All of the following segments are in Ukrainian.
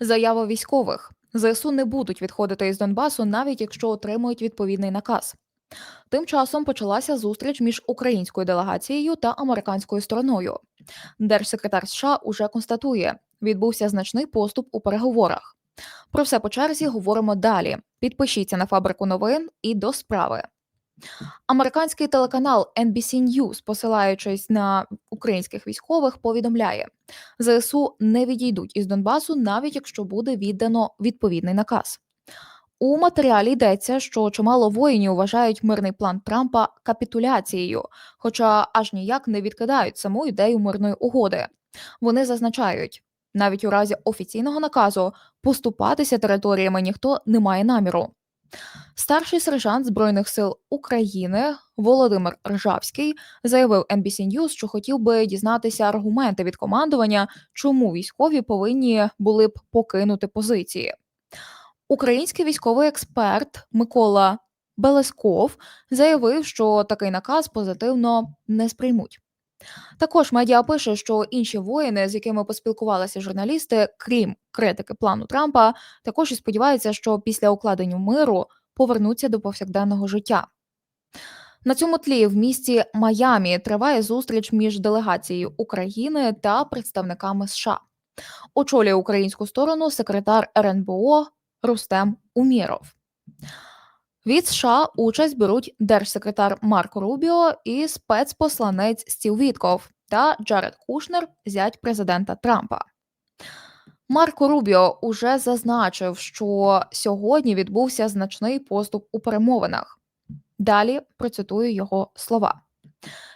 Заява військових ЗСУ не будуть відходити із Донбасу, навіть якщо отримують відповідний наказ. Тим часом почалася зустріч між українською делегацією та американською стороною. Держсекретар США уже констатує, відбувся значний поступ у переговорах. Про все по черзі говоримо далі. Підпишіться на фабрику новин і до справи. Американський телеканал NBC News, посилаючись на українських військових, повідомляє, ЗСУ не відійдуть із Донбасу, навіть якщо буде віддано відповідний наказ. У матеріалі йдеться, що чимало воїнів вважають мирний план Трампа капітуляцією, хоча аж ніяк не відкидають саму ідею мирної угоди. Вони зазначають, навіть у разі офіційного наказу поступатися територіями ніхто не має наміру. Старший сержант Збройних сил України Володимир Ржавський заявив NBC News, що хотів би дізнатися аргументи від командування, чому військові повинні були б покинути позиції. Український військовий експерт Микола Белесков заявив, що такий наказ позитивно не сприймуть. Також медіа пише, що інші воїни, з якими поспілкувалися журналісти, крім критики плану Трампа, також і сподіваються, що після укладення миру повернуться до повсякденного життя. На цьому тлі в місті Майамі триває зустріч між делегацією України та представниками США. Очолює українську сторону секретар РНБО Рустем Уміров. Від США участь беруть держсекретар Марко Рубіо і спецпосланець Стів Вітков та Джаред Кушнер, зять президента Трампа. Марко Рубіо уже зазначив, що сьогодні відбувся значний поступ у перемовинах. Далі процитую його слова.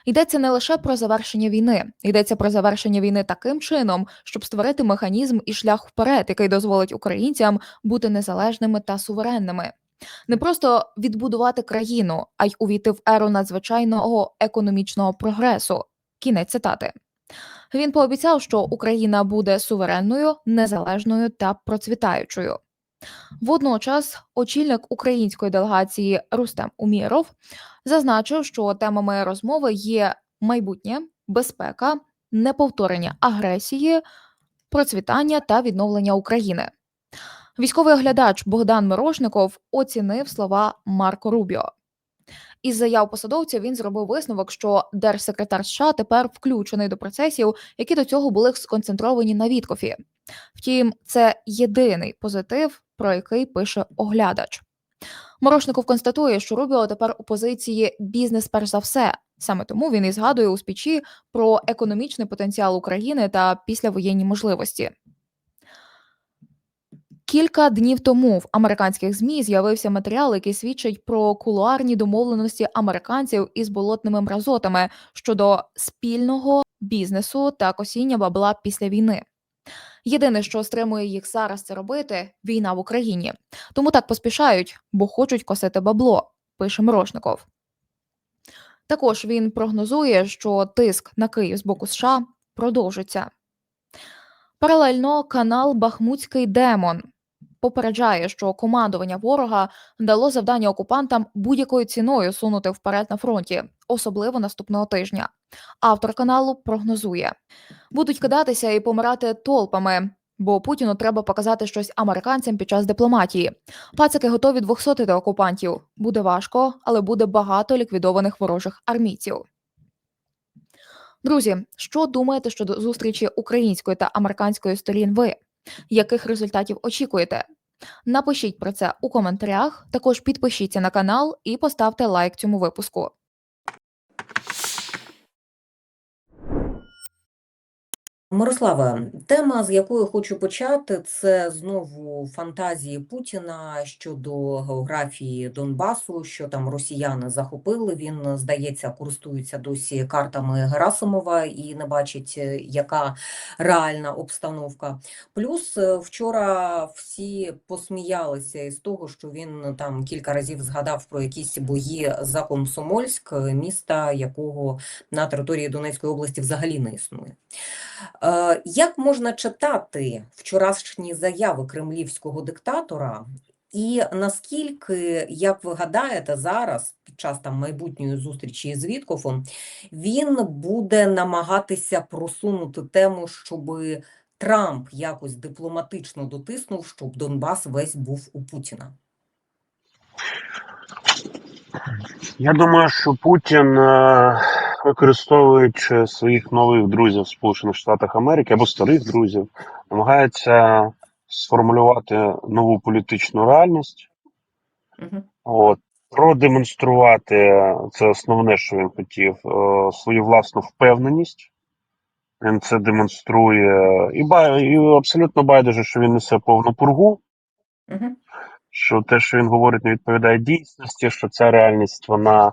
Йдеться не лише про завершення війни, йдеться про завершення війни таким чином, щоб створити механізм і шлях вперед, який дозволить українцям бути незалежними та суверенними, не просто відбудувати країну, а й увійти в еру надзвичайного економічного прогресу. Кінець цитати. Він пообіцяв, що Україна буде суверенною, незалежною та процвітаючою. Водночас, очільник української делегації Рустем Уміров зазначив, що темами розмови є майбутнє, безпека, неповторення агресії, процвітання та відновлення України. Військовий оглядач Богдан Мирошников оцінив слова Марко Рубіо. Із заяв посадовця він зробив висновок, що держсекретар США тепер включений до процесів, які до цього були сконцентровані на Віткофі. Втім, це єдиний позитив, про який пише оглядач. Морошников констатує, що Рубіо тепер у позиції бізнес перш за все. Саме тому він і згадує у спічі про економічний потенціал України та післявоєнні можливості. Кілька днів тому в американських змі з'явився матеріал, який свідчить про кулуарні домовленості американців із болотними мразотами щодо спільного бізнесу та косіння бабла після війни. Єдине, що стримує їх зараз це робити війна в Україні. Тому так поспішають, бо хочуть косити бабло, пише Мирошников. Також він прогнозує, що тиск на Київ з боку США продовжиться. Паралельно канал Бахмутський Демон попереджає, що командування ворога дало завдання окупантам будь-якою ціною сунути вперед на фронті, особливо наступного тижня. Автор каналу прогнозує, будуть кидатися і помирати толпами. Бо Путіну треба показати щось американцям під час дипломатії. Пацики готові двохсотити окупантів. Буде важко, але буде багато ліквідованих ворожих армійців. Друзі, що думаєте щодо зустрічі української та американської сторін? Ви яких результатів очікуєте? Напишіть про це у коментарях. Також підпишіться на канал і поставте лайк цьому випуску. Мирослава, тема, з якої хочу почати, це знову фантазії Путіна щодо географії Донбасу, що там росіяни захопили. Він, здається, користується досі картами Герасимова і не бачить, е, яка реальна обстановка. Плюс е, вчора всі посміялися із того, що він там кілька разів згадав про якісь бої за Комсомольськ, міста якого на території Донецької області взагалі не існує. Е, як можна читати вчорашні заяви кремлівського диктатора, і наскільки, як ви гадаєте, зараз, під час там майбутньої зустрічі з Віткофом, він буде намагатися просунути тему, щоб Трамп якось дипломатично дотиснув, щоб Донбас весь був у Путіна? Я думаю, що Путін, е, використовуючи своїх нових друзів в Сполучених Штатах Америки або старих друзів, намагається сформулювати нову політичну реальність, Угу. от, продемонструвати це основне, що він хотів, е, свою власну впевненість. Він це демонструє і, бай, і абсолютно байдуже, що він несе повну пургу. Угу. що те, що він говорить, не відповідає дійсності, що ця реальність вона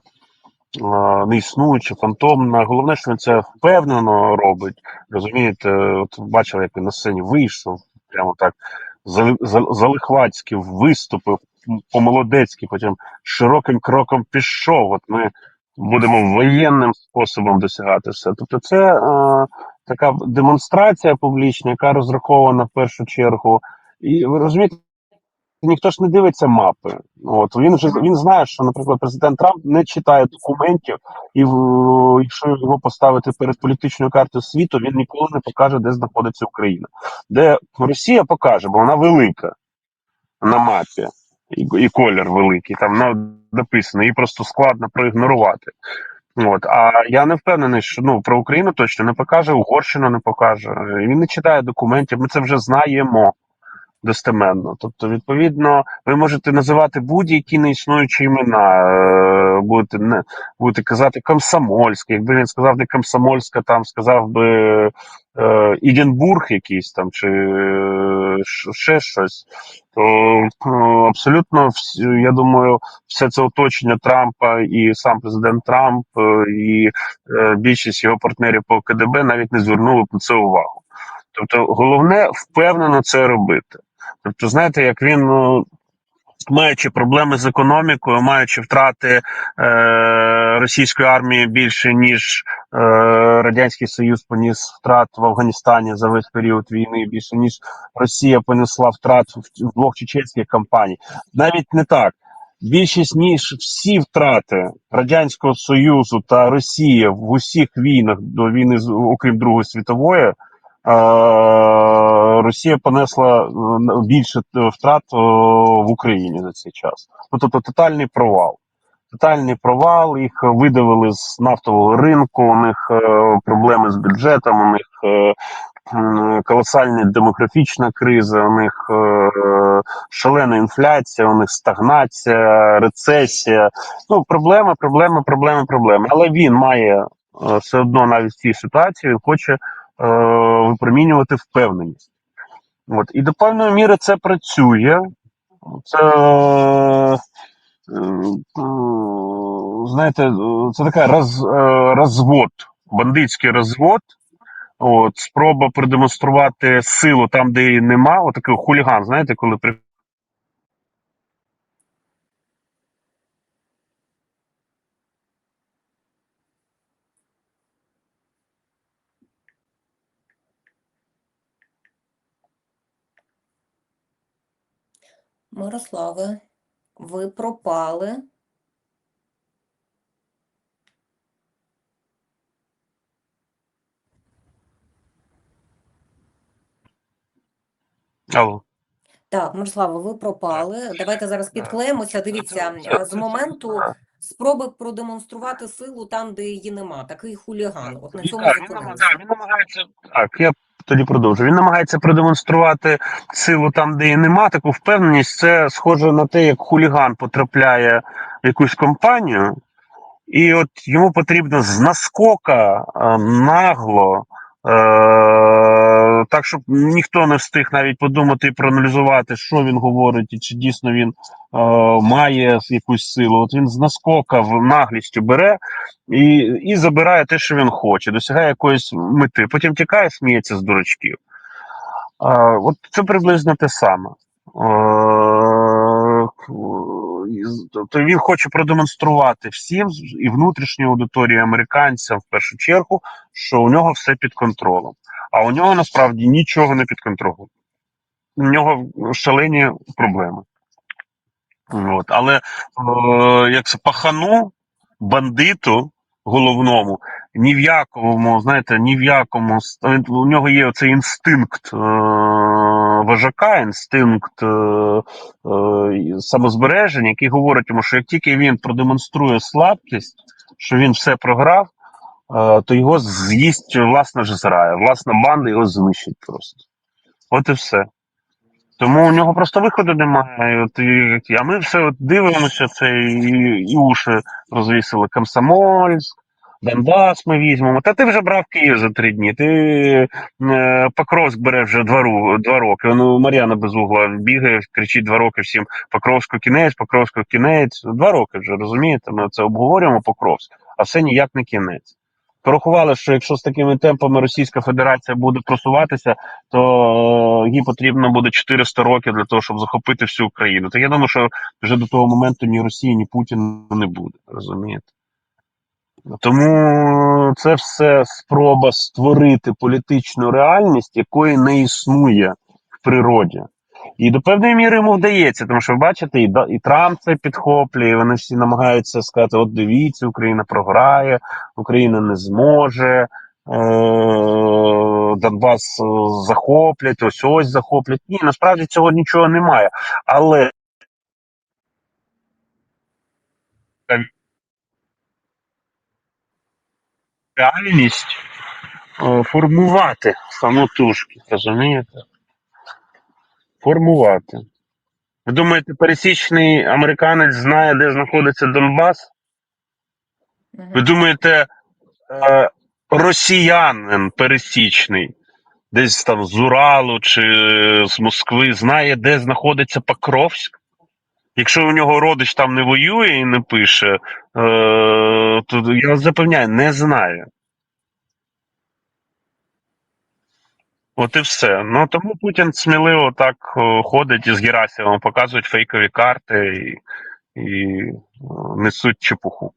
е, не існуюча, фантомна. Головне, що він це впевнено робить. Розумієте, от бачили, як він на сцені вийшов, прямо так зали- зал- виступив по-молодецьки, потім широким кроком пішов. От ми будемо воєнним способом досягати все. Тобто, це е, така демонстрація публічна, яка розрахована в першу чергу. І ви розумієте, ніхто ж не дивиться мапи. От він вже він знає, що, наприклад, президент Трамп не читає документів, і в- якщо його поставити перед політичною картою світу, він ніколи не покаже, де знаходиться Україна. Де Росія покаже, бо вона велика на мапі, і, і колір великий, там на- написано, її просто складно проігнорувати. От, а я не впевнений, що ну про Україну точно не покаже, Угорщину не покаже. Він не читає документів, ми це вже знаємо достеменно. Тобто, відповідно, ви можете називати будь-які неіснуючі імена, е, будете не будете казати Комсомольське. Якби він сказав не Комсомольська, там сказав би е, Іденбург якийсь там, чи е, ще щось. То е, абсолютно я думаю, все це оточення Трампа і сам президент Трамп, і більшість його партнерів по КДБ навіть не звернули на це увагу. Тобто, головне впевнено це робити. Тобто, знаєте, як він, ну, маючи проблеми з економікою, маючи втрати е, російської армії більше, ніж е, Радянський Союз поніс втрат в Афганістані за весь період війни, більше ніж Росія понесла втрат в, двох чеченських кампаній. Навіть не так. Більшість ніж всі втрати Радянського Союзу та Росії в усіх війнах до війни, окрім Другої світової, Росія понесла е, більше е, втрат е, в Україні за цей час. Ну тобто тотальний провал. Тотальний провал, їх видавили з нафтового ринку, у них е, проблеми з бюджетом, у них е, колосальна демографічна криза, у них е, шалена інфляція, у них стагнація, рецесія. Ну, проблема, проблема, проблема, проблема. Але він має е, все одно навіть в цій ситуації, він хоче е, випромінювати впевненість. От. І до певної міри це працює. Це, е, е, знаєте, е, це така роз, е, розвод, бандитський розвод. От, спроба продемонструвати силу там, де її нема. Отакий хуліган, знаєте, коли Мирославе, ви пропали. Алло. Так, Мирослава, ви пропали. Давайте зараз підклеїмося. Дивіться, е, з моменту спроби продемонструвати силу там, де її нема. Такий хуліган. От на цьому Так, він, намагається. Так, я тоді продовжу. Він намагається продемонструвати силу там, де її нема. Таку впевненість. Це схоже на те, як хуліган потрапляє в якусь компанію, і от йому потрібно з наскока е, нагло. Е, так, щоб ніхто не встиг навіть подумати і проаналізувати, що він говорить, і чи дійсно він е, має якусь силу. От він з наскока в наглістю бере і, і забирає те, що він хоче, досягає якоїсь мети. Потім тікає, сміється з дурачків. А, от це приблизно те саме. Е, Тобто він хоче продемонструвати всім і внутрішньої аудиторії американцям в першу чергу, що у нього все під контролем. А у нього насправді нічого не під контролем. У нього шалені проблеми. От. Але е, як це пахану, бандиту головному, ні в якому, знаєте, ні в якому у нього є оцей інстинкт е, вожака, інстинкт е, е, самозбереження, який говорить йому, що як тільки він продемонструє слабкість, що він все програв, е, то його з'їсть власна ж зрая, власна банда його знищить просто. От і все. Тому у нього просто виходу немає. От, і, а ми все от дивимося це і, і уші розвісили. Комсомольськ, Донбас ми візьмемо. Та ти вже брав Київ за три дні. Ти е, Покровськ бере вже два, два роки. Ну, Мар'яна Безугла бігає, кричить два роки всім Покровську кінець, Покровську кінець. Два роки вже розумієте. Ми це обговорюємо Покровськ, а все ніяк не кінець. Порахували, що якщо з такими темпами Російська Федерація буде просуватися, то е, їй потрібно буде 400 років для того, щоб захопити всю Україну. Так я думаю, що вже до того моменту ні Росії, ні Путіна не буде, розумієте? Тому це все спроба створити політичну реальність, якої не існує в природі. І до певної міри йому вдається, тому що ви бачите, і, і Трамп це підхоплює, і вони всі намагаються сказати: от дивіться, Україна програє, Україна не зможе, е- Донбас е, захоплять, ось ось захоплять. Ні, насправді цього нічого немає. Але реальність е, формувати самотужки, розумієте? Формувати. Ви думаєте, пересічний американець знає, де знаходиться Донбас? Ви думаєте, е, росіянин пересічний, десь там з Уралу чи з Москви, знає, де знаходиться Покровськ? Якщо у нього родич там не воює і не пише, е, то я запевняю, не знаю. От і все. Ну тому Путін сміливо так е, ходить із Герасимом, показують фейкові карти і, і е, несуть чепуху.